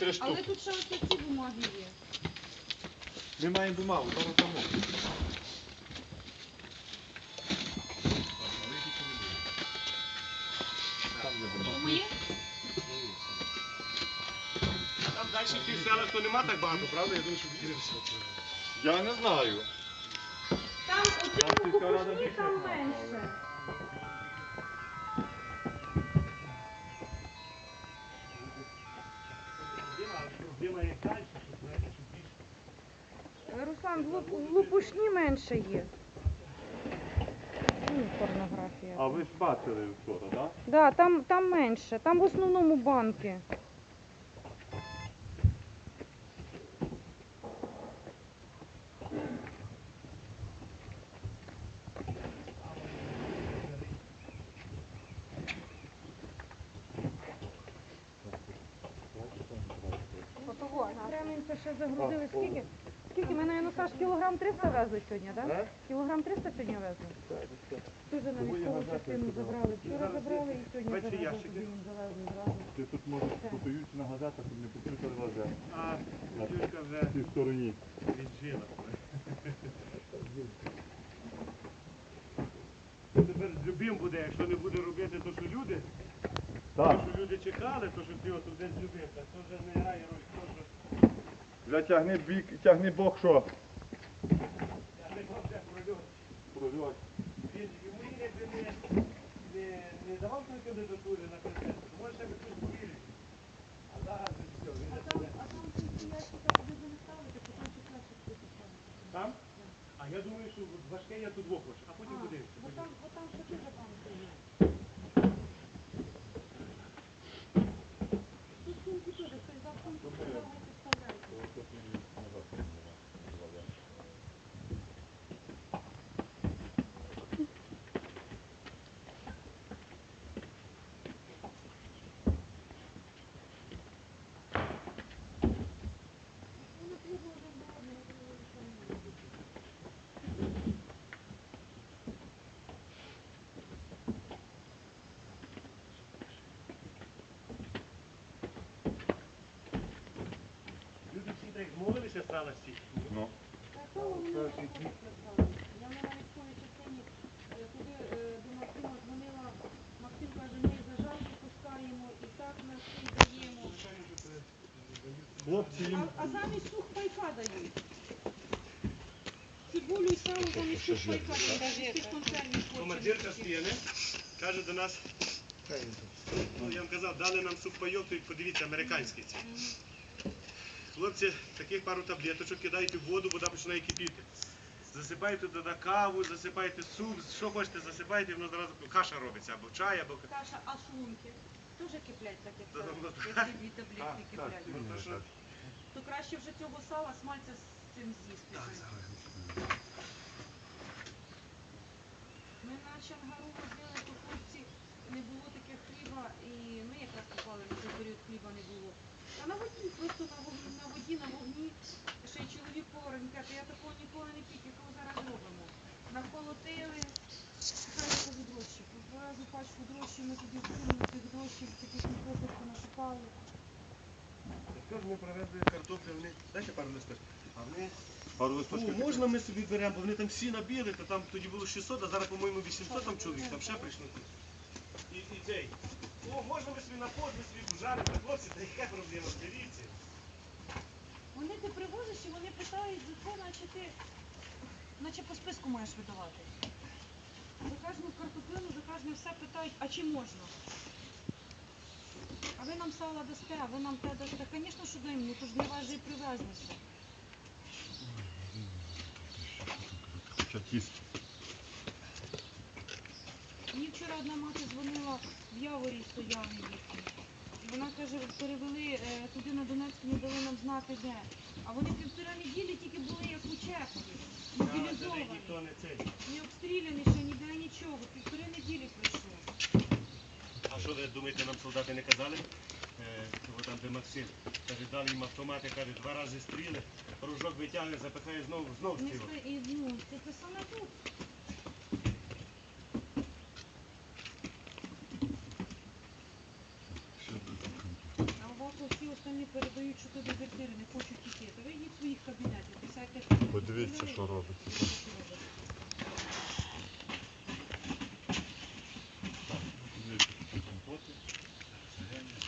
три Але тут ще ось ці бумаги є. Ми маємо бумагу, зараз дамо. Там бумага. Мої? Там далі в тих селах то нема так багато, правда? Я думаю, що більше. Я не знаю. Там кукушні більше там менше. В Лупушні менше є. Ну, порнографія. А ви ж бачили вчора, так? Да, там, там менше. Там в основному банки. Кременця ще загрузили скільки? Скільки? Ми, наверное, Саш, кілограм 300 везли сьогодні, так? Да? Кілограм 300 сьогодні везли? Дуже на військову частину забрали. Вчора забрали і сьогодні Бачите, завезли, ящики? тобі їм завезли зразу. Ти тут можеш подаються на газетах, щоб не попутали газет. А, Юлька вже В цій стороні. віджила. Тепер любим буде, якщо не буде робити то, що люди, Так. то, що люди чекали, то, що ти от десь любив, так то вже не грає роль, то, що Вже тягни бік, тягни бок, що? не мав де прольот. Прольот. Він йому якби не, не, не давав той кандидатури на президента, то може ще би хтось повірив. А зараз все, він А не там, буде. а там ці ящика куди ви не ставите, потім чи краще. Там? А я думаю, що важке я тут двох хочу, а потім А, подивимося. Бо там, бо там ще дуже банки є. Тут сумки теж, хтось взяв сумку, сказав, не підставляйте. Ну, треба вже було, не було, що не було. Так змовилися стали всі. Ну. Я на військовій частині туди е, до Максима дзвонила. Максим каже, ми їх за жалки пускаємо і так на всі даємо. Хлопці їм А, а замість сух пайка дають. Цибулю і сало замість сух пайка дають. Тих консервів Командирка. Стіни каже до нас, ну я вам казав, дали нам сухпайок, то подивіться, американський ці. Хлопці, таких пару таблеточок кидаєте в воду, вода починає кипіти. Засипаєте туди каву, засипаєте суп, що хочете, засипаєте, воно зразу каша робиться, або чай, або Каша, а шлунки? Теж киплять так, як Та, це. ну, Як таблетки киплять. Ну, то що- То краще вже цього сала смальця з цим з'їсти. Ми на Чангару возили, то хлопці не було таке хліба, і ми якраз попали на цей період хліба не було. А на воді, просто на воді, на воді, на вогні, ще й чоловік повар, він каже, я такого ніколи не пік, якого зараз робимо. Наколотили, хай кажу дрожчі. По разу пачку дрожчі ми тоді вкинули тих дрожчів, таких мікросовку насипали. Тепер ми привезли картоплю, вони, дайте пару листочок, а вони пару Ну, листочків. можна ми собі беремо, бо вони там всі набили, то там тоді було 600, а зараз, по-моєму, 800 там чоловік, там ще прийшло. І, і цей. О, можна ми собі на под, ми собі пожаримо, хлопці, та яка проблема, дивіться. Вони ти привозиш і вони питають за це, наче ти, наче по списку маєш видавати. За кожну картоплину, за кожне все питають, а чи можна? А ви нам сало дасте, а ви нам те дасте. Звісно, що даємо, ну то ж для вас же і привезли все. Чатіст. Мені вчора одна мати дзвонила в Яворі стояли їхні. Вона каже, перевели е, туди на Донецьк, не дали нам знати де. А вони півтора неділі тільки були як ніхто не цей. Не обстріляні ще ніде нічого, півтори неділі пройшло. А що ви думаєте, нам солдати не казали? Е, от там, де Максим, каже, дали їм автомати, каже, два рази стріли, рожок витягне, запихає знову, знову Не сте- і, ну, це те саме тут. А у вас останні передають, що то дезертири, не хочуть йти. То ви йдіть в своїх кабінетів, писайте. Подивіться, що робиться.